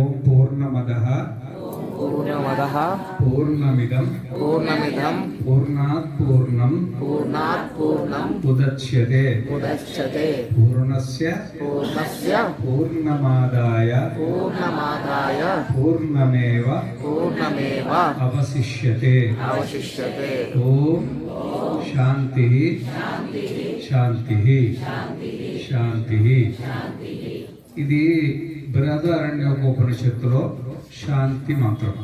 ओम पूर्णमदः। पूर्णमदः। पूर्णमिदं पूर्णमिदं पूर्णात् पूर्णं पूर्णात् पूर्णं मुदच्यते मुदच्यते पूर्णस्य। पूर्णस्य। पूर्णमादाय। पूर्णमादाय। पूर्णमेव। पूर्णमेव। अवशिष्यते। अवशिष्यते। ॐ शान्तिः। शान्तिः। शान्तिः। शान्तिः। इति బృహదారణ్యోపనిషత్తులో శాంతి మంత్రం.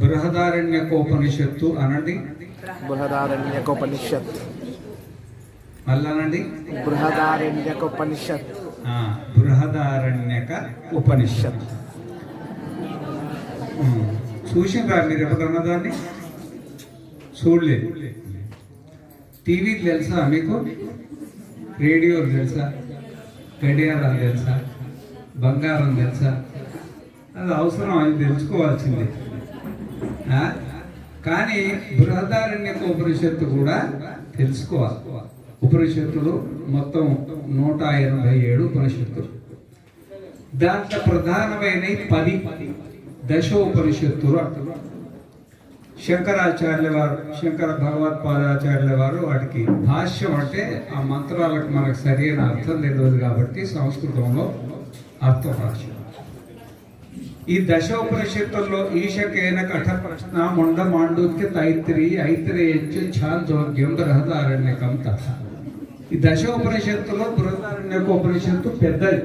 బృహదారణ్యకోపనిషత్తు అనండి. బృహదారణ్యకోపనిషత్ మళ్ళీ అనండి బృహదారణ్యకోపనిషత్ బృహదారణ్యక ఉపనిషత్ చూసిండ్రా మీరు ఎప్పుడన్నా దాన్ని చూడలేదు టీవీ తెలుసా మీకు? రేడియోలు తెలుసా? గడియారాలు తెలుసా? బంగారం తెలుసా? అది అవసరం అది తెలుసుకోవాల్సింది. కానీ బృహదారణ్యక ఉపనిషత్తు కూడా తెలుసుకోవాలి. ఉపనిషత్తులు మొత్తం నూట ఎనభై ఏడు ఉపనిషత్తులు. దాంట్లో ప్రధానమైన పది. దశోపనిషత్తులు అంటున్నారు. శంకరాచార్యుల వారు శంకర భగవత్పాదాచార్యుల వారు వాటికి భాష్యం అంటే ఆ మంత్రాలకు మనకు సరైన అర్థం తెలియదు కాబట్టి సంస్కృతంలో అర్థం భాష్యం ఈ దశోపనిషత్తుల్లో ఈశకేన కఠ ప్రశ్న ముండ మాండూక్య తైత్రి ఐత్రేయచ్చు ఛాందోగ్యం బృహదారణ్యకం తథ. ఈ దశోపనిషత్తులో బృహదారణ్యక ఉపనిషత్తు పెద్దది.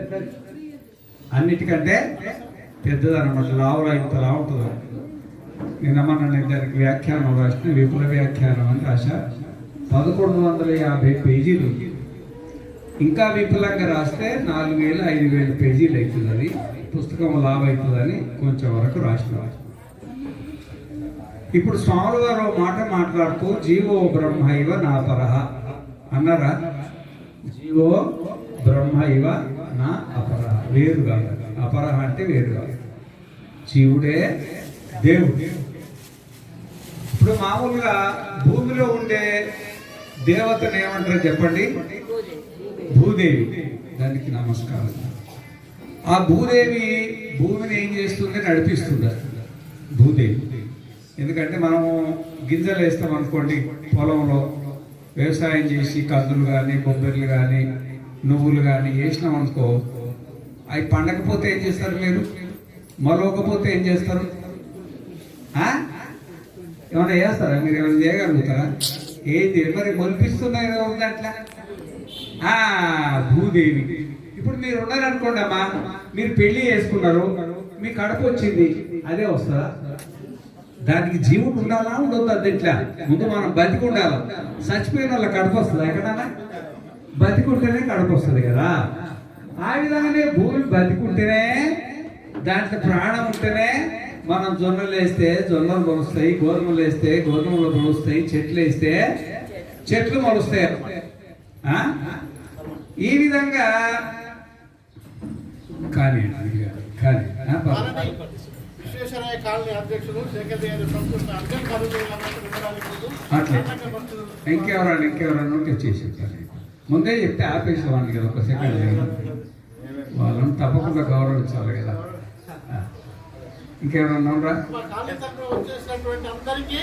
అన్నిటికంటే పెద్దది అనమాట లావులో ఇంత లా ఉంటుంది నిన్న మన దానికి వ్యాఖ్యానం రాసిన విపుల వ్యాఖ్యానం అని రాశా. పదకొండు వందల యాభై పేజీలు. ఇంకా విపులంగా రాస్తే నాలుగు వేలు ఐదు వేలు పేజీలు అవుతుందని పుస్తకం లాభ అవుతుందని కొంచెం వరకు రాసిన ఇప్పుడు స్వాములు గారు మాట మాట్లాడుతూ జీవో బ్రహ్మ ఇవ నా పరహ అన్నారా? జీవో బ్రహ్మ ఇవ నా అపరహ వేరు అపరహ అంటే వేరు జీవుడే దేవుడు. ఇప్పుడు మామూలుగా భూమిలో ఉండే దేవతను ఏమంటారు చెప్పండి? భూదేవి. దానికి నమస్కారం. ఆ భూదేవి భూమిని ఏం చేస్తుంది? నడిపిస్తుంది. భూదేవి. ఎందుకంటే మనము గింజలు వేస్తాం అనుకోండి పొలంలో. వ్యవసాయం చేసి కందులు కానీ కొబ్బరిలు కానీ నువ్వులు కానీ వేసినాం అనుకో అవి పండకపోతే ఏం చేస్తారు మీరు? మరొకపోతే ఏం చేస్తారు? ఆ? ఏమైనా చేస్తారా? మీరు ఏమైనా చేయగలుగుతారా? ఏంది? మరి మొలిపిస్తున్నాయి ఉంది అట్లా ఆ, భూదేవి. ఇప్పుడు మీరు ఉన్నారనుకోండి అమ్మా మీరు పెళ్ళి చేసుకున్నారు మీ కడుపు వచ్చింది అదే వస్తుందా? దానికి జీవుడు ఉండాలా ఉండదు అది ఇట్లా ముందు మనం బతికి ఉండాలి. చచ్చిపోయిన వాళ్ళ కడుపు వస్తుందా ఎక్కడన్నా? బతికుంటేనే కడుపు వస్తుంది కదా. ఆ విధంగానే భూమి బతికుంటేనే దాంట్లో ప్రాణం ఉంటేనే మనం జొన్నలు వేస్తే జొన్నలు మొలుస్తాయి గోధుమలు వేస్తే గోధుమలు మొలుస్తాయి చెట్లు వేస్తే చెట్లు మొలుస్తాయి? ఈ విధంగా కానీ కానీ అట్లా. ఇంకెవరన్నా ఇంకెవరన్నా ఉంటే చేసి ముందే చెప్తే ఆపేసేవాడిని కదా ఒక సెకండ్. వాళ్ళని తప్పకుండా గౌరవించాలి కదా. ఇంకెవరన్నా ఉన్నారా వచ్చేసినటువంటి అందరికీ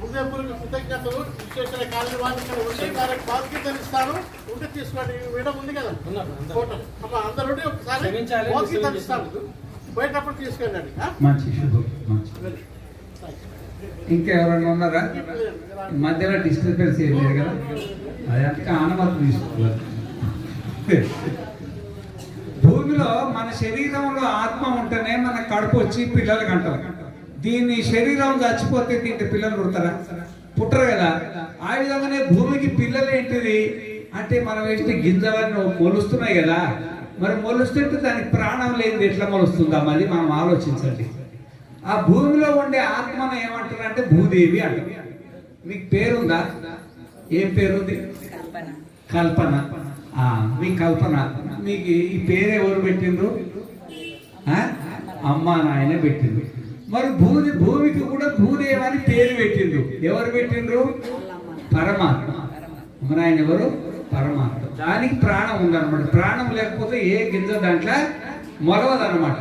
హృదయపూర్వక కృతజ్ఞతలు. విశ్వేశ్వర కాలనీ వాళ్ళకి ఇక్కడ ఉండి వారికి బాధ్యతలు ఇస్తాను ఉండి తీసుకోండి. వీడం ఉంది కదా? ఫోటో. అమ్మ అందరూ ఉండి ఒకసారి బాధ్యతలు ఇస్తాను పోయేటప్పుడు తీసుకెళ్ళండి ఆ? మంచి శుభం మంచి. ఇంకెవరన్నా ఉన్నారా? మధ్యలో డిస్టర్బెన్స్ ఏం లేదు కదా? అది అందుకే ఆనమతి తీసుకోవాలి భూమిలో మన శరీరంలో ఆత్మ ఉంటేనే మన కడుపు వచ్చి పిల్లలు కంటాం. దీన్ని శరీరం చచ్చిపోతే దీంట్లో పిల్లలు పుడతారా? పుట్టరు కదా. ఆ విధంగానే భూమికి పిల్లలు ఏంటిది? అంటే మనం వేస్తే గింజలన్నీ మొలుస్తున్నాయి కదా. మరి మొలుస్తుంటే దానికి ప్రాణం లేనిది ఎట్లా మొలుస్తుందా మరి మనం ఆలోచించండి. ఆ భూమిలో ఉండే ఆత్మను ఏమంటారు అంటే భూదేవి అంటారు. మీకు పేరుందా? ఏం పేరుంది? కల్పన. ఆ, మీ కల్పన. మీకు ఈ పేరు ఎవరు పెట్టిండ్రు? ఆ? అమ్మ నాయన పెట్టిండ్రు. మరి భూమి భూమికి కూడా భూదేవ అని పేరు పెట్టిండ్రు. ఎవరు పెట్టిండ్రు? పరమాత్మ. అమ్మనాయన ఎవరు? పరమాత్మ. దానికి ప్రాణం ఉందన్నమాట. ప్రాణం లేకపోతే ఏ గింజ దాంట్లో మొలవదన్నమాట.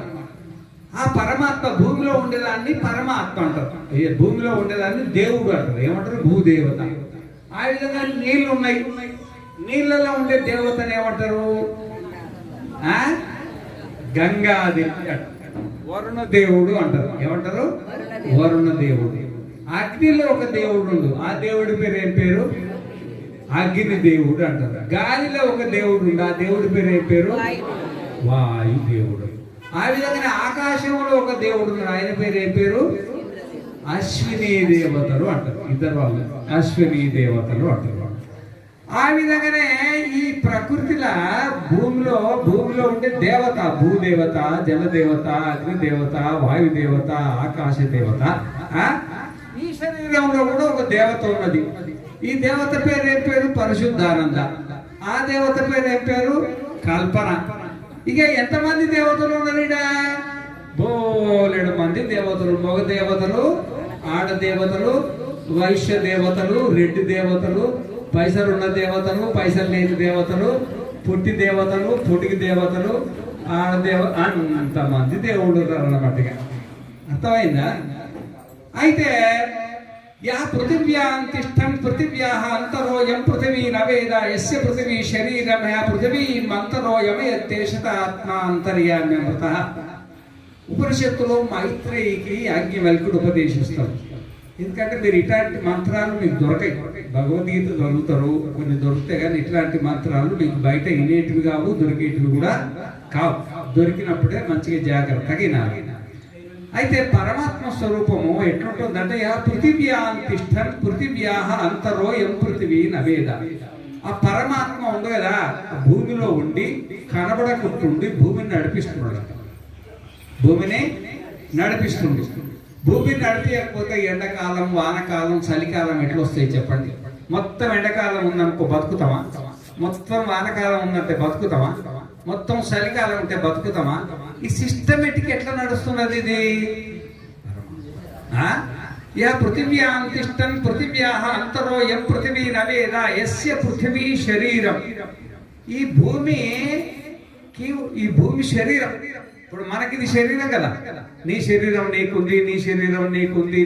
ఆ పరమాత్మ భూమిలో ఉండేదాన్ని పరమాత్మ అంటారు. భూమిలో ఉండేదాన్ని దేవుడు అంటారు. ఏమంటారు? భూదేవత. ఆ విధంగా నీళ్ళు ఉన్నాయి. నీళ్ళలో ఉండే దేవతను ఏమంటారు? ఆ? గంగాదేవి అంటారు. వరుణ దేవుడు అంటారు. ఏమంటారు? వరుణ దేవుడు అగ్నిలో ఒక దేవుడు ఉండు. ఆ దేవుడి పేరు ఏం పేరు? అగ్ని దేవుడు అంటారు. గాలిలో ఒక దేవుడు ఉండు. ఆ దేవుడి పేరు ఏం పేరు? వాయు దేవుడు ఆ విధంగానే ఆకాశంలో ఒక దేవుడు ఉన్నాడు. ఆయన పేరు ఏం పేరు? అశ్విని దేవతలు అంటారు. ఇద్దరు వాళ్ళు అశ్విని దేవతలు అంటారు. ఆ విధంగానే ఈ ప్రకృతిలో భూమిలో భూమిలో ఉండే దేవత భూదేవత జలదేవత అగ్నిదేవత వాయుదేవత ఆకాశ దేవత ఈ శరీరంలో కూడా ఒక దేవత ఉన్నది. ఈ దేవత పేరు ఏం పేరు? పరిశుద్ధానంద. ఆ దేవత పేరు ఏం పేరు? కల్పన. ఇక ఎంతమంది దేవతలు ఉన్నారు బోలెడు మంది దేవతలు మగ దేవతలు ఆడ దేవతలు వైశ్య దేవతలు రెడ్డి దేవతలు పైసలు ఉన్న దేవతలు పైసలు లేని దేవతలు పుట్టి దేవతలు పుట్టికి దేవతలు ఆడదేవ అంతమంది దేవుడు అన్నమాట అర్థమైందా? అయితే యా పృథివ్యాం తిష్టం అంతరోయం పృథివీ నవేద యస్య పృథివీ శరీరం యా పృథివీం అంతరోయం యత్తేషత ఆత్మాంతర్యామ్యమృత ఉపనిషత్తులో మైత్రేయికి యాజ్ఞవల్కుడు ఉపదేశిస్తాడు. ఎందుకంటే మీరు ఇట్లాంటి మంత్రాలు మీకు దొరకాయి. భగవద్గీత దొరుకుతారు కొన్ని దొరికితే కానీ ఇట్లాంటి మంత్రాలు మీకు బయట వినేటివి కావు దొరికేటివి కూడా కావు. దొరికినప్పుడే మంచిగా జాగ్రత్తగా వినాలి. అయితే పరమాత్మ స్వరూపము ఎట్లుంటుందంటే యా పృథివ్యాంతిష్టం పృథివ్యా అంతరో ఎం పృథివీ నవేద. ఆ పరమాత్మ ఉంది కదా ఆ భూమిలో ఉండి కనబడకుంటుండి భూమిని నడిపిస్తున్నాడు. భూమిని నడిపిస్తుంది భూమిని నడిపించకపోతే ఎండాకాలం వానకాలం చలికాలం ఎట్లా వస్తాయి చెప్పండి? మొత్తం ఎండాకాలం ఉందనుకో బతుకుతామా? మొత్తం వానకాలం ఉందంటే బతుకుతామా? మొత్తం చలికాలం ఉంటే బతుకుతామా? ఈ సిస్టమేటిక్ ఎట్లా నడుస్తున్నది ఇది? ఆ? యా పృథివ్యాం తిష్టం పృథివ్యా అంతరో ఎం పృథివీ నవేద యస్య పృథివీ శరీరం. ఈ భూమి ఈ భూమి శరీరం. ఇప్పుడు మనకి ఇది శరీరం కదా. నీ శరీరం నీకుంది నీ శరీరం నీకుంది.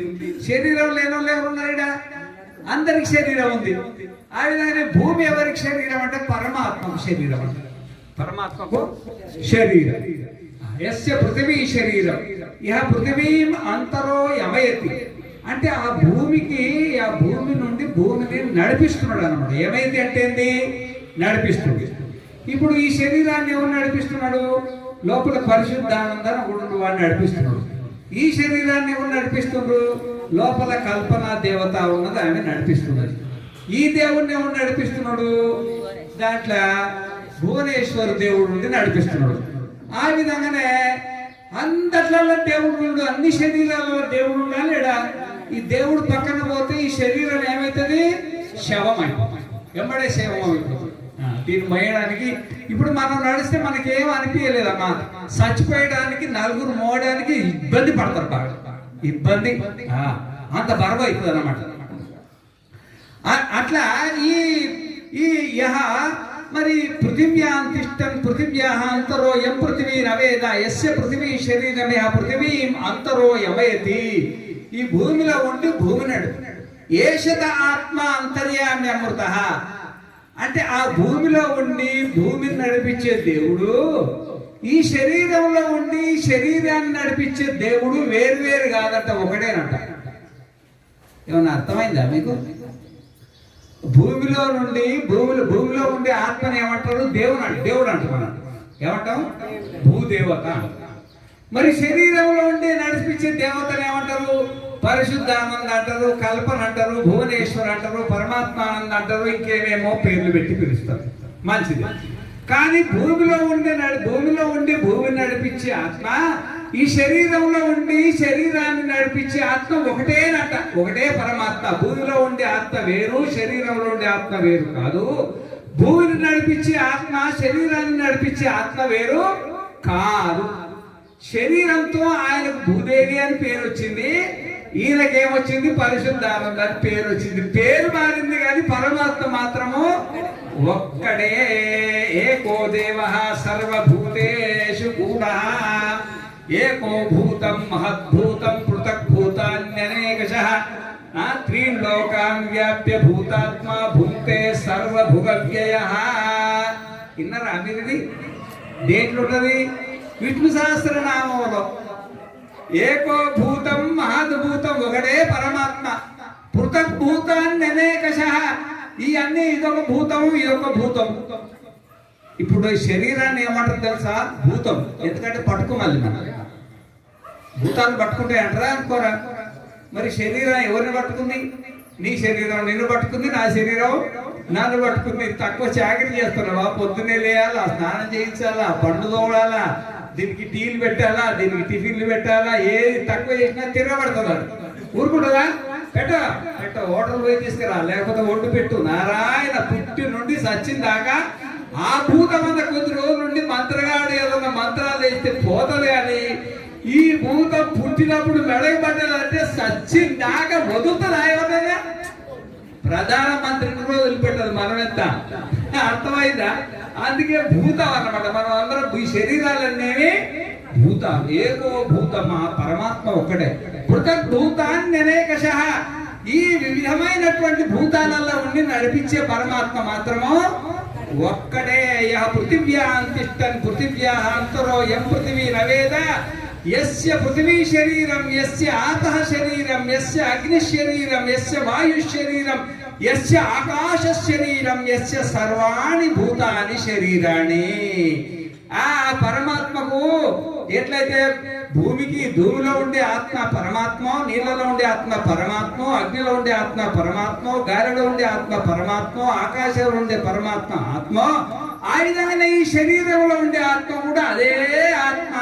శరీరం లేని వాళ్ళు ఎవరు ఉన్నారుడా అందరికి శరీరం ఉంది. ఆ విధంగా భూమి ఎవరికి శరీరం అంటే పరమాత్మకు శరీరం అంటే. పరమాత్మకు? శరీరం. యస్య పృథివీ శరీరం. ఇహ పృథివీం అంతరో యమయతి. అంటే ఆ భూమికి ఆ భూమి నుండి భూమిని నడిపిస్తున్నాడు అనమాట ఏమైంది అంటే ఏంది? నడిపిస్తుంది. ఇప్పుడు ఈ శరీరాన్ని ఎవరు నడిపిస్తున్నాడు? లోపల పరిశుద్ధానందాన్ని ఒకడు వాడిని నడిపిస్తున్నాడు. ఈ శరీరాన్ని ఎవరు నడిపిస్తుండ్రు? లోపల కల్పన దేవత ఉన్నది ఆమె నడిపిస్తున్నది ఈ దేవుణ్ణి ఎవరు నడిపిస్తున్నాడు? దాంట్లో భువనేశ్వర దేవుడు నడిపిస్తున్నాడు. ఆ విధంగానే అందట్లలో దేవుడు అన్ని శరీరాలలో దేవుడు లేడా? ఈ దేవుడు పక్కన పోతే ఈ శరీరం ఏమవుతుంది శవం అయిపోతుంది ఎంబడే శవం అయిపోతుంది దీన్ని మోయడానికి. ఇప్పుడు మనం నడిస్తే మనకి ఏం అనిపించలేదమ్మా చచ్చిపోయడానికి నలుగురు మోయడానికి ఇబ్బంది పడతారు బాగా. ఇబ్బంది. ఆ, అంత బరువు అవుతుంది అన్నమాట అట్లా ఈ ఈ యహ మరి పృథివ్యాం తిష్టం పృథివ్యాహ అంతరో యం పృథివీ నవేద యస్య పృథివీ శరీరమే ఆ పృథివీ అంతరో యమయతి ఈ భూమిలో ఉండి భూమి నడుపు ఏషత ఆత్మ అంతర్యామి అమృత. అంటే ఆ భూమిలో ఉండి భూమిని నడిపించే దేవుడు ఈ శరీరంలో ఉండి ఈ శరీరాన్ని నడిపించే దేవుడు వేరు వేరు కాదంట ఒకటేనంట ఏమన్నా అర్థమైందా మీకు? భూమిలో నుండి భూమిలో భూమిలో ఉండే ఆత్మని ఏమంటారు? దేవుడు అంట దేవుడు అంటున్నాడు ఏమంటాం? భూదేవత. మరి శరీరంలో ఉండి నడిపించే దేవతను ఏమంటారు? పరిశుద్ధానంద అంటారు కల్పన అంటారు భువనేశ్వర్ అంటారు పరమాత్మానంద అంటారు ఇంకేమేమో పేర్లు పెట్టి పిలుస్తారు. మంచిది. కానీ భూమిలో ఉండే నడి భూమిలో ఉండి భూమిని నడిపించే ఆత్మ ఈ శరీరంలో ఉండి శరీరాన్ని నడిపించే ఆత్మ ఒకటేనట ఒకటే పరమాత్మ. భూమిలో ఉండే ఆత్మ వేరు శరీరంలో ఉండే ఆత్మ వేరు కాదు. భూమిని నడిపించే ఆత్మ శరీరాన్ని నడిపించే ఆత్మ వేరు కాదు. శరీరంతో ఆయనకు భూదేవి అని పేరు వచ్చింది ఈయనకేమొచ్చింది? పరిశుద్ధానంద అని పేరు వచ్చింది పేరు మారింది కానీ పరమాత్మ మాత్రము ఒక్కడే. ఏకో దేవ సర్వభూతేషు కూడా. ఏకో భూతం మహద్భూతం పృథక్ భూతాన్యనేకశ త్రీన్ లోకాన్ వ్యాప్య భూతాత్మ భూతే సర్వభుగవ్యయ. విన్నారా మీరు దేంట్లో ఉంటది విష్ణు సహస్రనామంలో ఏకో భూతం మహద్భూతం ఒకడే పరమాత్మ. పృథక్ భూతాన్ని అనేకశ ఈ అన్ని ఇదొక భూతం ఇదొక భూతం ఇప్పుడు ఈ శరీరాన్ని ఏమంటారు తెలుసా? భూతం. ఎందుకంటే పట్టుకోమల్లి మనం. భూతాన్ని పట్టుకుంటే అంటారా అనుకోరా? మరి శరీరం ఎవరిని పట్టుకుంది? నీ శరీరం నిన్ను పట్టుకుంది నా శరీరం నన్ను పట్టుకుంది. తక్కువ చాకరీ చేస్తున్నావా? పొద్దున్నే లేయాలా? స్నానం చేయించాలా? పండు తోడాలా దీనికి టీలు పెట్టాలా? దీనికి టిఫిన్లు పెట్టాలా? ఏది తక్కువ చేసినా తిరగబడుతున్నాడు ఊరుకుంటుందా? పెట్ట పెట్ట హోటల్ పోయి తీసుకురా. లేకపోతే ఒడ్డు పెట్టు. నారాయణ పుట్టి నుండి సచ్చిన దాకా ఆ భూతమంత కొద్ది రోజుల నుండి మంత్రగాడు ఏదన్నా మంత్రాలు వేస్తే పోతది కానీ ఈ భూతం పుట్టినప్పుడు మెడకు పడ్డాలంటే సచ్చిన దాకా వదులుతుంది ఎవరైనా ప్రధానమంత్రిని కూడా వదిలిపెట్టదు మనం ఎంత అర్థమైందా? అందుకే భూతం అన్నమాట మనం అందరం ఈ శరీరాలనేవి భూత ఏకో భూతమా? పరమాత్మ ఒక్కడే. పృథక్ భూతాన్ని అనేకశ ఈ వివిధమైనటువంటి భూతాలలో ఉండి నడిపించే పరమాత్మ మాత్రము ఒక్కడే. యః పృథివ్యా అంతిష్టన్ పృథివ్యా అంతరో ఎం పృథివీ నవేద. యస్య పృథివీ శరీరం యస్య ఆతః శరీరం ఎస్య అగ్ని శరీరం యస్య వాయు శరీరం యస్య ఆకాశ శరీరం యస్య సర్వాణి భూతాని శరీరాణి. ఆ పరమాత్మకు ఎట్లయితే భూమికి భూమిలో ఉండే ఆత్మ పరమాత్మ నీళ్ళలో ఉండే ఆత్మ పరమాత్మ అగ్నిలో ఉండే ఆత్మ పరమాత్మ గాలిలో ఉండే ఆత్మ పరమాత్మ ఆకాశంలో ఉండే పరమాత్మ ఆత్మ ఆ విధంగానే ఈ శరీరంలో ఉండే ఆత్మ కూడా అదే ఆత్మ.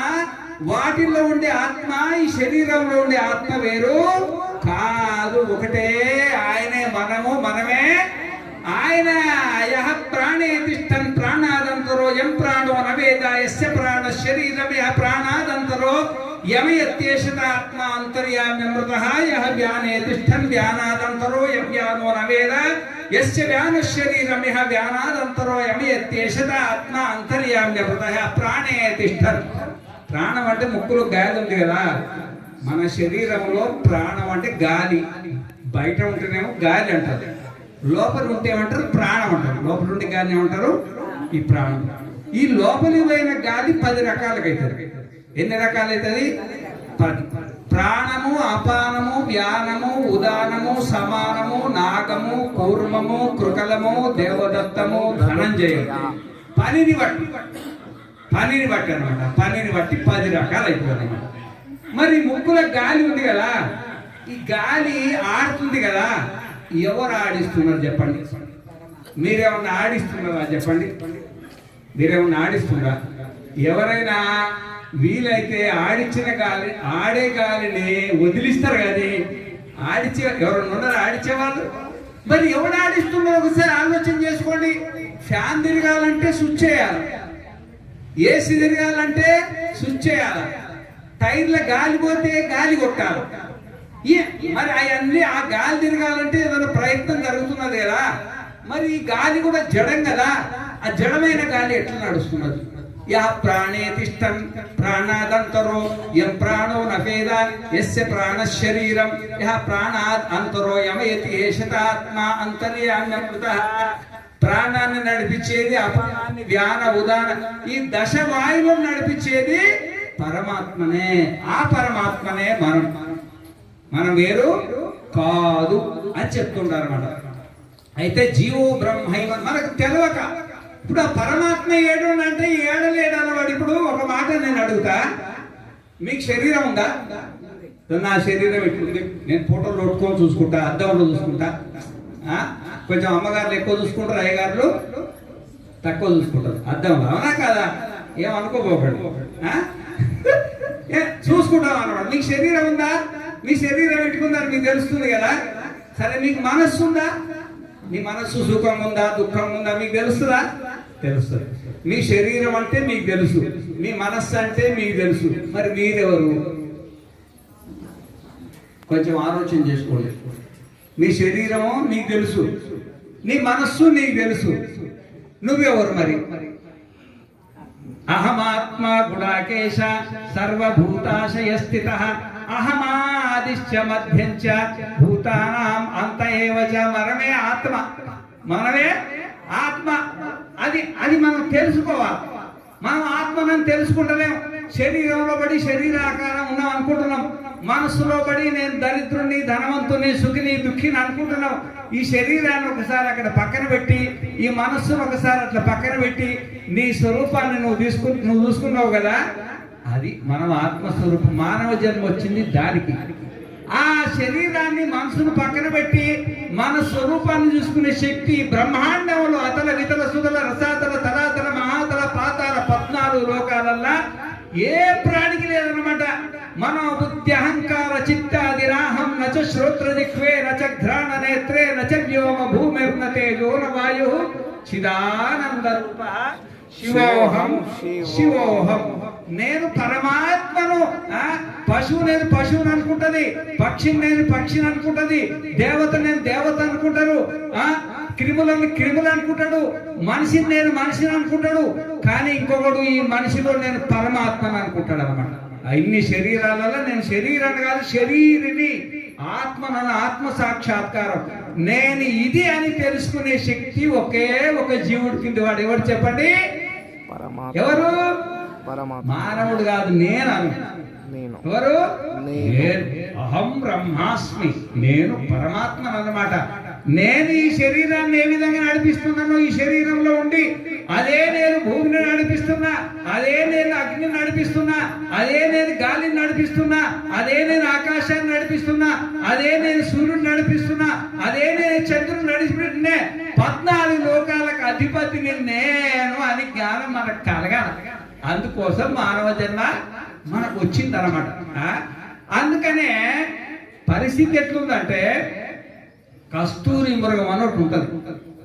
వాటిల్లో ఉండే ఆత్మ ఈ శరీరంలో ఉండే ఆత్మ వేరు కాదు. ఒకటే ఆయనే మనము మనమే. ఆయన యహ ప్రాణే తిష్టన్ ప్రాణాదంతరో ఎం ప్రాణో నవేద ఎస్య ప్రాణ శరీరం యహ ప్రాణాదంతరో యమయత్యేషత ఆత్మ అంతర్యామ్యమృత యహ వ్యానే తిష్టన్ వ్యానాదంతరో యం వ్యానో నవేద ఎస్య వ్యాన శరీరం యహ వ్యానాదంతరో యమయత్యేషత ఆత్మ అంతర్యామ్యమృత ప్రాణే తిష్టన్ ప్రాణం అంటే ముక్కులో గాలి ఉంది కదా. మన శరీరంలో ప్రాణం అంటే గాలి. బయట ఉంటేనేమో గాలి అంటారు. లోపల ఉంటే ఏమంటారు? ప్రాణం అంటారు. లోపల ఉండే గాలి ఏమంటారు? ఈ ప్రాణం. ఈ లోపలి పోయిన గాలి పది రకాలుగా అవుతుంది ఎన్ని రకాలు అవుతుంది పది. ప్రాణము అపానము వ్యానము ఉదానము సమానము నాగము కూర్మము కృకలము దేవదత్తము ధనంజయము. పనిని బట్టి. పనిని బట్టి అనమాట పనిని బట్టి పది రకాలు అయిపోతుంది మరి ముక్కుల గాలి ఉంది కదా ఈ గాలి ఆడుతుంది కదా ఎవరు ఆడిస్తున్నారు చెప్పండి. మీరేమన్నా ఆడిస్తున్నారా చెప్పండి. మీరేమన్నా ఆడిస్తున్నారా? ఎవరైనా వీలైతే ఆడిచ్చిన గాలి ఆడే గాలిని వదిలిస్తారు కానీ ఆడిచ్చే ఎవరన్నా ఉన్నారా? ఆడిచ్చేవాళ్ళు? మరి ఎవడు ఆడిస్తున్నారు ఒకసారి ఆలోచన చేసుకోండి. ఫ్యాన్ తిరగాలంటే స్విచ్ చేయాలి. ఏసీ తిరగాలంటే స్విచ్ చేయాలి టైర్ల గాలి పోతే గాలి కొట్టాలి. ఏ- మరి అవన్నీ ఆ గాలి తిరగాలంటే ఏదైనా ప్రయత్నం జరుగుతున్నది కదా. మరి ఈ గాలి కూడా జడం కదా. ఆ జడమైన గాలి ఎట్లా నడుస్తున్నది? యా ప్రాణే తిష్టం ప్రాణాదంతరో యం ప్రాణో నభేద యస్య ప్రాణ శరీరం యా ప్రాణాద్ అంతరో యమయతి ఏషతాత్మ అంతర్యామ్యమృత. ప్రాణాన్ని నడిపించేది అపానాన్ని వ్యాన ఉదాన ఈ దశ వాయువులను నడిపించేది పరమాత్మనే. ఆ పరమాత్మనే మనం. మనం వేరు కాదు అని చెప్తుంటారు అన్నమాట అయితే జీవో బ్రహ్మైవ మనకు తెలవక ఇప్పుడు ఆ పరమాత్మ ఏడు అంటే ఏడలేడు అన్నవాడు ఇప్పుడు ఒక మాట నేను అడుగుతా. మీకు శరీరం ఉందా? నా శరీరం ఎట్లుంది? నేను ఫోటోలు కొట్టుకొని చూసుకుంటా అద్దంలో చూసుకుంటా. కొంచెం అమ్మగారులు ఎక్కువ చూసుకుంటారు అయ్యగారులు తక్కువ చూసుకుంటారు. అర్థం అవునా కదా? ఏమనుకోపోకండి ఆ? ఏ, చూసుకుంటాం అనమాట మీకు శరీరం ఉందా? మీ శరీరం పెట్టుకుందని మీకు తెలుస్తుంది కదా? సరే మీకు మనస్సు ఉందా? మీ మనస్సు సుఖం ఉందా దుఃఖం ఉందా? మీకు తెలుస్తుందా? తెలుస్తుంది. మీ శరీరం అంటే మీకు తెలుసు. మీ మనస్సు అంటే మీకు తెలుసు. మరి మీరెవరు? కొంచెం ఆలోచన చేసుకోండి. నీ శరీరము నీకు తెలుసు. నీ మనస్సు నీకు తెలుసు. నువ్వెవరు మరి? అహమాత్మ గుణాకేశ సర్వభూతాశయ స్థిత అహమాదిశ్చ మధ్యంచ భూతానాం అంత ఏవ మనమే ఆత్మ. మనమే ఆత్మ. అది అది మనం తెలుసుకోవాలి. మనం ఆత్మను తెలుసుకుంటలేం శరీరంలో పడి శరీరాకారం ఉన్నాం అనుకుంటున్నాం. మనస్సులో పడి నేను దరిద్రుని ధనవంతుని సుఖిని దుఃఖిని అనుకుంటున్నాం. ఈ శరీరాన్ని ఒకసారి అక్కడ పక్కన పెట్టి ఈ మనస్సును ఒకసారి అట్లా పక్కన పెట్టి నీ స్వరూపాన్ని నువ్వు తీసుకు నువ్వు చూసుకున్నావు కదా? అది మనం ఆత్మస్వరూపం మానవ జన్మ వచ్చింది దానికి. ఆ శరీరాన్ని మనసును పక్కన పెట్టి మన స్వరూపాన్ని చూసుకునే శక్తి బ్రహ్మాండంలో అతల వితల సుతల రసాతల పద్నాలుగు లోకాలల్లా. ఏ ప్రాణికి లేదనమాట మనో బుద్ధి అహంకార చిత్తాది రాహం నచ శ్రోత్ర దిక్వే నచ ఘ్రాణ నేత్రే నచ వ్యోమ భూమి తేజోన వాయు. చిదానంద రూప శివోహం శివోహం. నేను పరమాత్మను ఆ, పశువు నేను పశువుని అనుకుంటది పక్షిని నేను పక్షిని అనుకుంటది దేవత నేను దేవత అనుకుంటారు ఆ క్రిములను క్రిములు అనుకుంటాడు మనిషిని నేను మనిషిని అనుకుంటాడు కానీ ఇంకొకడు ఈ మనిషిలో నేను పరమాత్మను అనుకుంటాడు అనమాట ఇన్ని శరీరాలలో నేను శరీరాన్ని కాదు శరీరిని ఆత్మ నన్ను ఆత్మ సాక్షాత్కారం. నేను ఇది అని తెలుసుకునే శక్తి ఒకే ఒక జీవుడి కింద వాడు. ఎవరు చెప్పండి? ఎవరు? మానవుడు కాదు నేను నేను. ఎవరు. అహం బ్రహ్మాస్మి. నేను పరమాత్మ అన్నమాట నేను ఈ శరీరాన్ని ఏ విధంగా నడిపిస్తున్నానో ఈ శరీరంలో ఉండి అదే నేను భూమిని నడిపిస్తున్నా అదే నేను అగ్నిని నడిపిస్తున్నా అదే నేను గాలిని నడిపిస్తున్నా అదే నేను ఆకాశాన్ని నడిపిస్తున్నా అదే నేను సూర్యుని నడిపిస్తున్నా అదే నేను చంద్రుని నడిపినే పద్నాలుగు లోకాలకు అధిపతిని నేను అని జ్ఞానం మనకు కలగాలి. అందుకోసం మానవ జన్మ మనకు వచ్చిందనమాట అందుకనే పరిస్థితి ఎట్లుందంటే కస్తూరి మృగం అని ఒకటి ఉంటుంది.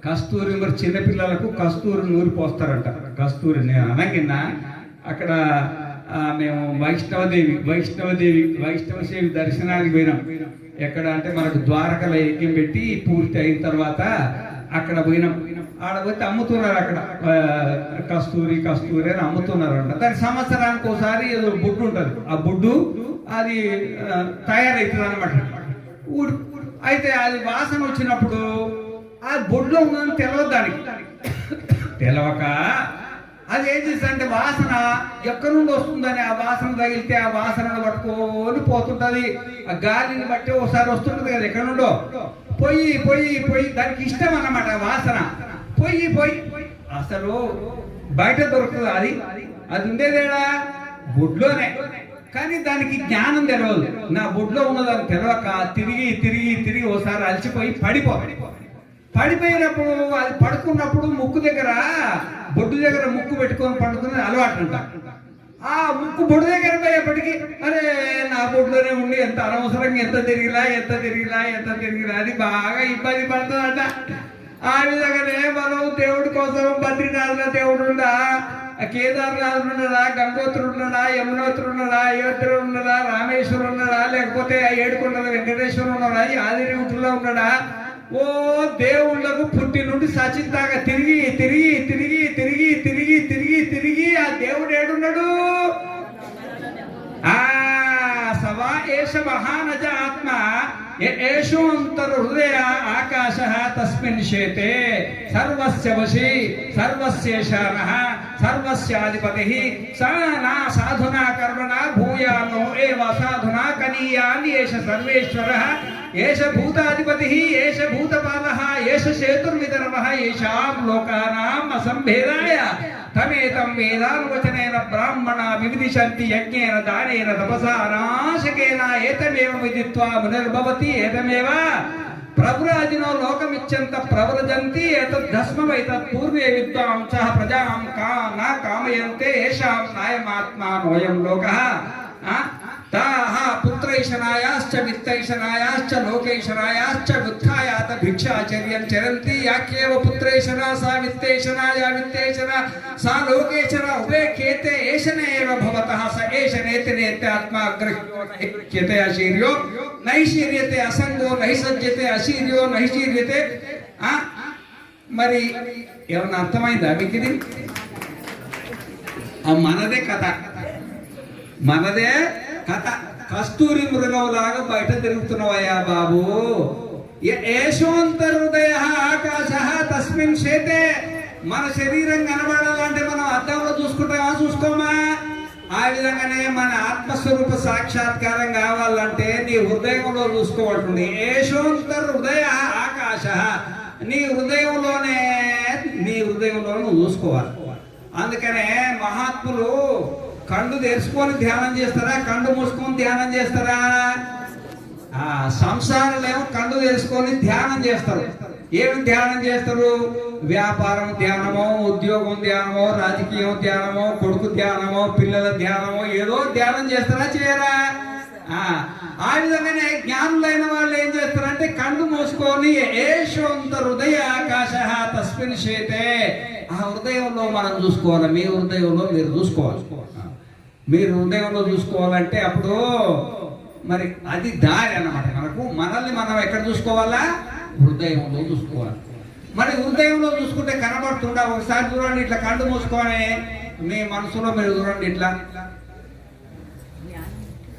కస్తూరి మృగ చిన్నపిల్లలకు కస్తూరి నూరి పోస్తారంట. కస్తూరి నేను అనగిన అక్కడ మేము వైష్ణవదేవి వైష్ణవదేవి వైష్ణవదేవి దర్శనానికి పోయినాం. ఎక్కడ అంటే మనకు ద్వారకల యజ్ఞం పెట్టి పూర్తి అయిన తర్వాత అక్కడ పోయినాం. ఆడ పోతే అమ్ముతున్నారు అక్కడ కస్తూరి కస్తూరి అని అమ్ముతున్నారంట. దాని సంవత్సరానికి ఒకసారి ఏదో బుడ్డు ఉంటుంది. ఆ బుడ్డు అది ఆ, తయారవుతుంది అనమాట ఊడి అయితే అది వాసన వచ్చినప్పుడు ఆ బొడ్లో ఉందని తెలవదు దానికి. తెలవక? అది ఏం చేస్తుందంటే వాసన ఎక్కడి నుండి వస్తుందని ఆ వాసన తగిలితే ఆ వాసనను పట్టుకొని పోతుంటది. ఆ గాలిని బట్టి ఒకసారి వస్తుంటది కదా ఎక్కడి నుండో. పొయ్యి పొయ్యి పొయ్యి దానికి ఇష్టం అన్నమాట ఆ వాసన. పొయ్యి పొయ్యి. అసలు బయట దొరుకుతుంది అది. అది ఉండేదేడా? గుడ్లోనే కానీ దానికి జ్ఞానం తెలవదు. నా బొడ్లో ఉన్నదాన్ని తెలవక తిరిగి తిరిగి తిరిగి ఒకసారి అలసిపోయి పడిపో పడిపోయినప్పుడు అది పడుకున్నప్పుడు ముక్కు దగ్గర బొడ్డు దగ్గర ముక్కు పెట్టుకొని పడుకునేది అలవాటు అంట. ఆ ముక్కు బొడ్డు దగ్గర పోయేప్పటికి అరే నా బొడ్లోనే ఉండి ఎంత అనవసరంగా ఎంత తిరిగిలా ఎంత తిరిగిలా ఎంత తిరిగిలా అది బాగా ఇబ్బంది పడుతుందట. ఆ విధంగానే మనం దేవుడి కోసం బద్రీనాథుల దేవుడు కేదార్నాథ్ ఉన్నదా గంగోత్రుడు ఉన్నదా యమునోత్రుడు ఉన్నదా అయోధ్యుడు ఉన్నదా రామేశ్వరుడు ఉన్నదా లేకపోతే ఏడుకున్నదా ఏడుకొండల వెంకటేశ్వరుడు ఉన్నాడా యాదిరిగుట్టులో ఉన్నదా ఓ దేవుళ్ళకు పుట్టి నుండి సచితాగా తిరిగి తిరిగి తిరిగి తిరిగి తిరిగి తిరిగి తిరిగి ఆ దేవుడు ఏడున్నాడు? ఆ సవా ఏష మహానజ ఆత్మ ఏషోంతర హృదయ ఆకాశ తస్మిన్ శేతే సర్వస్య వశి సర్వస్యేషాన సర్వస్యాధిపతి సా సాధునా కర్మణా భూయానో ఏవ సాధునా కనీయాని ఏష సర్వేశ్వర ఏష భూతాధిపతి ఏష భూతపాల ఏష సేతుర్విదర్వ ఏషాం లోకానాం అసంభేదాయ. తమేతం వేదానువచనేన బ్రాహ్మణ వివిధిశంతి యజ్ఞేన దానేన తపసా నాశకేన ఏతమేవ విదిత్వా మునిర్భవతి ఏతమేవ ప్రభురాజినో లోకమిచ్చంత ప్రవ్రజంతి ఏతద్ధస్మమైతత్ పూర్వే విద్వాంస ప్రజాం కా నా కామయంతే ఏషాం నాయమాత్మానోయం లోక ఆ? తాహ పుత్రైషనాయాశ్చ విత్తైషనాయాశ్చ లోకైషనాయాశ్చ భిక్షాచర్యం చరంతి యాక్యేవ పుత్రైషనా సా విత్తేషనాయ విత్తేషన సా లోకేషన ఉపేక్షేతే ఏషనే ఏవ భవతః స ఏషనేతి నేత్యాత్మా గ్రహ్యతే అశీర్యో నైశీర్యతే అసంగో నైసజ్యతే అశీర్యో నైశీర్యతే ఆ? మరి ఏమన్నా అర్థమైందా మీకు ఇది ఆ మనదే కథ మనదే కథ కస్తూరి మృగంలాగా బయట తిరుగుతున్నావయ్యా బాబు. ఏషోంతరుదయ ఆకాశ తస్మిన్ చేతే మన శరీరం కనబడాలంటే మనం అద్దంలో చూసుకుంటామా చూసుకోమా? ఆ విధంగానే మన ఆత్మస్వరూప సాక్షాత్కారం కావాలంటే నీ హృదయంలో చూసుకోవాల్సింది. ఏషోంతర హృదయ ఆకాశ. నీ హృదయంలోనే నీ హృదయంలో నువ్వు చూసుకోవాలి. అందుకనే మహాత్ములు కళ్ళు తెరుచుకొని ధ్యానం చేస్తారా? కళ్ళు మూసుకొని ధ్యానం చేస్తారా? ఆ సంసారంలో ఏమో కళ్ళు తెరుచుకొని ధ్యానం చేస్తారు. ఏమి ధ్యానం చేస్తారు? వ్యాపారం ధ్యానమో ఉద్యోగం ధ్యానమో రాజకీయం ధ్యానమో కొడుకు ధ్యానమో పిల్లల ధ్యానమో ఏదో ధ్యానం చేస్తారా చేయరా? ఆ ఆ విధంగానే జ్ఞానులైన వాళ్ళు ఏం చేస్తారంటే కళ్ళు మూసుకొని ఏషోంత హృదయ ఆకాశ తస్మిన్ చేతే ఆ హృదయంలో మనం చూసుకోవాలి మీ హృదయంలో మీరు చూసుకోవాలి. మీరు హృదయంలో చూసుకోవాలంటే అప్పుడు మరి అది దారి అన్నమాట మనకు. మనల్ని మనం ఎక్కడ చూసుకోవాలా? హృదయంలో చూసుకోవాలి. మరి హృదయంలో చూసుకుంటే కనబడుతుందా? ఒకసారి చూడండి ఇట్లా కళ్ళు మూసుకొని మీ మనసులో మీరు చూడండి ఇట్లా.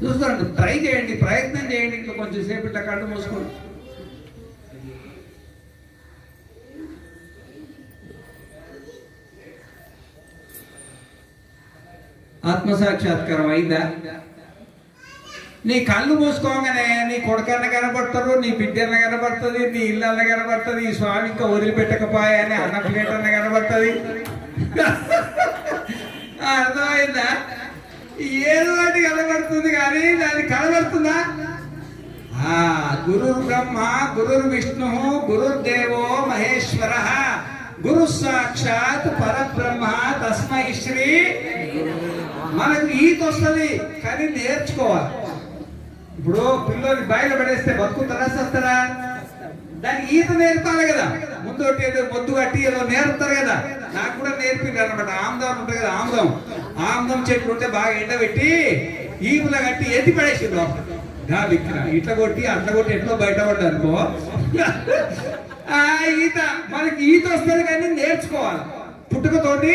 చూసుకోండి ట్రై చేయండి ప్రయత్నం చేయండి. ఇట్లా కొంచెం సేపు ఇట్లా కళ్ళు మూసుకోండి ఆత్మసాక్షాత్కారం అయిందా? నీ కళ్ళు మూసుకోగానే నీ కొడుకన్న కనబడతారు నీ బిడ్డన్న కనబడుతుంది నీ ఇల్లన్న కనబడుతుంది ఈ స్వామి ఇంకా వదిలిపెట్టకపోయా అని అన్న ప్లేట్ అన్న కనబడుతుంది. అర్థమైందా? ఏదో అది కనబడుతుంది కానీ దాన్ని కనబడుతుందా? ఆ గురు బ్రహ్మ గురు విష్ణు గురుదేవో మహేశ్వర గురు సాక్షాత్ పరబ్రహ్మ తస్మై శ్రీ మనకు ఈత వస్తుంది కానీ నేర్చుకోవాలి. ఇప్పుడు పిల్లోని బయట పడేస్తే బతుకుతారా సస్తారా దానికి ఈత నేర్పాలి కదా. ముందు ఒకటి ఏదో మొద్దు కట్టి ఏదో నేర్పుతారు కదా. నాకు కూడా నేర్పింది అనమాట ఆముదం ఉంటుంది కదా ఆముదం. ఆముదం చెట్లు ఉంటే బాగా ఎండబెట్టి ఈపుల కట్టి ఎత్తి పడేసింది గాలి ఇట్లా కొట్టి అట్లా కొట్టి ఎట్లో బయట పడ్డానుకో ఈత. మనకి ఈత వస్తుంది కానీ నేర్చుకోవాలి. పుట్టుకతోటి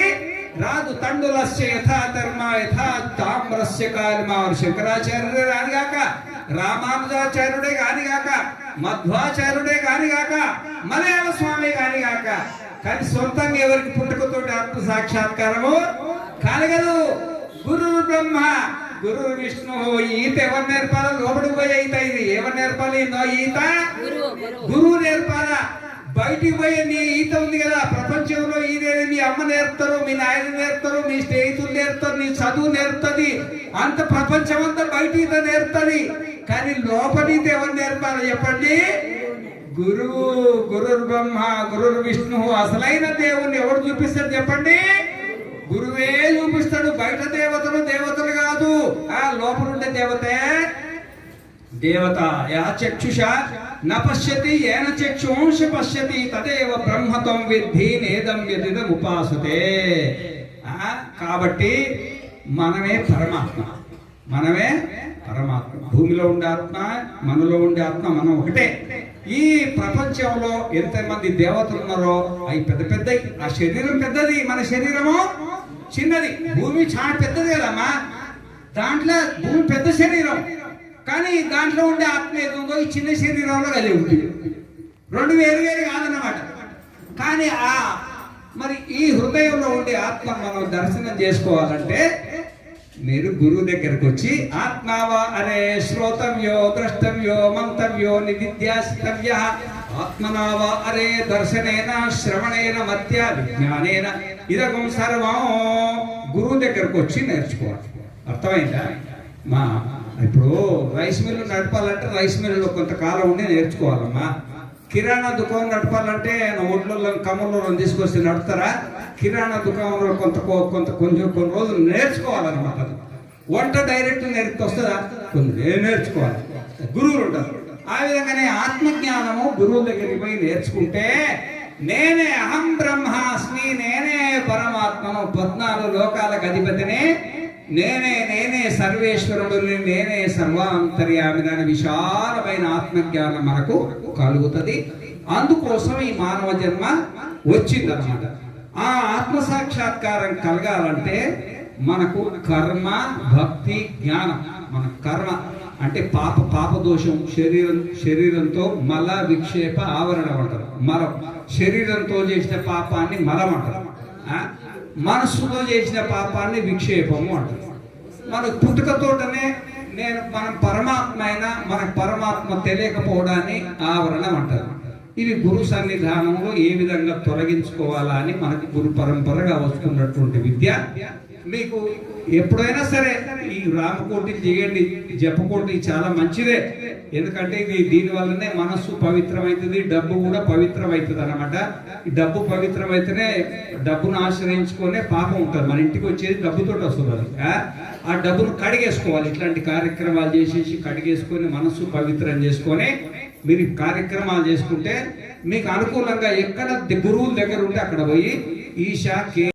రాదు తండులస్య యథా ధర్మ యథా తామ్రస్య కాలిమా శంకరాచార్యుడే రానిగాక రామానుజాచార్యుడే కానిగాక మధ్వాచార్యుడే కానిగాక మలయాళ స్వామి కానిగాక కానీ సొంతంగా ఎవరికి పుట్టుకతోటి ఆత్మ సాక్షాత్కారము కాలగదు గురు బ్రహ్మ గురు విష్ణు ఈత ఎవరు నేర్పాలి లోపలికి పోయి ఈత ఇది. ఎవరు నేర్పాలి ఈత? గురువు నేర్పాలా? బయటికి పోయే నీ ఈత ఉంది కదా ప్రపంచంలో ఈ మీ అమ్మ నేర్పుతారు మీ నాయన నేర్పుతారు మీ స్నేహితులు నేర్పుతారు నీ చదువు నేర్పుతుంది. అంత ప్రపంచం అంతా బయట ఈత నేర్పుతుంది. కానీ లోపల ఈత ఎవరు నేర్పాలి చెప్పండి? గురువు గురు బ్రహ్మ గురు విష్ణు. అసలైన దేవుణ్ణి ఎవరు చూపిస్తారు చెప్పండి? గురువే చూపిస్తాడు. బయట దేవతలు దేవతలు కాదు. ఆ లోపల ఉండే దేవతే దేవత యా చక్షుష న పశ్యతి ఏన చక్షుంష పశ్యతి తదేవ బ్రహ్మతం విద్ధి నేదం వ్యతిదం ఉపాసతే. ఆ, కాబట్టి మనమే పరమాత్మ. మనమే పరమాత్మ. భూమిలో ఉండే ఆత్మ మనలో ఉండే ఆత్మ మనం ఒకటే. ఈ ప్రపంచంలో ఎంతమంది దేవతలు ఉన్నారో అవి పెద్ద పెద్దవి ఆ శరీరం పెద్దది మన శరీరము చిన్నది. భూమి చాలా పెద్దది కదమ్మా దాంట్లో భూమి పెద్ద శరీరం. కానీ దాంట్లో ఉండే ఆత్మ ఏదో ఈ చిన్న శరీరంలో కలిగి ఉంది రెండు వేరు వేరు కాదన్నమాట. కానీ ఆ మరి ఈ హృదయంలో ఉండే ఆత్మ మనం దర్శనం చేసుకోవాలంటే మీరు గురువు దగ్గరకు వచ్చి ఆత్మావా అనే శ్రోతవ్యో ద్రష్టవ్యో మంతవ్యో నివిద్యాసితవ్య ఆత్మనావా అరే దర్శనేన శ్రవణేన మధ్య విజ్ఞానేన ఇదగం సర్వం గురువు దగ్గరకు వచ్చి నేర్చుకోవాలి. అర్థమైందా? మా ఇప్పుడు రైస్ మిల్లు నడపాలంటే రైస్ మిల్లులో కొంతకాలం ఉండి నేర్చుకోవాలమ్మా. కిరాణా దుకాణం నడపాలంటే ఒడ్లలో కమ్మల్లో తీసుకొచ్చి నడుపుతారా? కిరాణా దుకాణంలో కొంత కొంత కొంచెం కొన్ని రోజులు నేర్చుకోవాలన్నమాట అది. వంట డైరెక్ట్ నేర్పు వస్తుందా? కొన్ని నేర్చుకోవాలి? గురువులు ఉంటారు. ఆ విధంగానే ఆత్మజ్ఞానము గురువుల దగ్గరికి పోయి నేర్చుకుంటే నేనే అహం బ్రహ్మాస్మి నేనే పరమాత్మను పద్నాలుగు లోకాలకు అధిపతిని నేనే నేనే సర్వేశ్వరుడుని నేనే సర్వాంతర్యామి అనే విశాలమైన ఆత్మజ్ఞానం మనకు కలుగుతుంది. అందుకోసం ఈ మానవ జన్మ వచ్చిందన్నమాట. ఆ ఆత్మ సాక్షాత్కారం కలగాలంటే మనకు కర్మ భక్తి జ్ఞానం మన కర్మ అంటే పాప పాప దోషం శరీరం శరీరంతో మల విక్షేప ఆవరణ అంటారు. మలం శరీరంతో చేసిన పాపాన్ని మలం అంటారు. ఆ? మనస్సుతో చేసిన పాపాన్ని విక్షేపము అంటారు మన పుట్టుకతోటనే నేను మనం పరమాత్మ అయినా మన పరమాత్మ తెలియకపోవడాన్ని ఆవరణం అంటారు ఇవి గురు సన్నిధానంలో ఏ విధంగా తొలగించుకోవాలా అని మనకు గురు పరంపరగా వస్తున్నటువంటి విద్య మీకు ఎప్పుడైనా సరే ఈ రామకోటి చేయండి జపకోటి చాలా మంచిదే. ఎందుకంటే ఇది దీని వల్లనే మనస్సు పవిత్రమవుతుంది డబ్బు కూడా పవిత్రమవుతుంది అనమాట ఈ డబ్బు పవిత్రమైతేనే డబ్బును ఆశ్రయించుకునే పాపం ఉంటుంది. మన ఇంటికి వచ్చేది డబ్బుతో వస్తుంది అది. ఆ? డబ్బును కడిగేసుకోవాలి. ఇట్లాంటి కార్యక్రమాలు చేసేసి కడిగేసుకొని మనస్సు పవిత్రం చేసుకొని మీరు కార్యక్రమాలు చేసుకుంటే మీకు అనుకూలంగా ఎక్కడ గురువుల దగ్గర ఉంటే అక్కడ పోయి ఈశా కే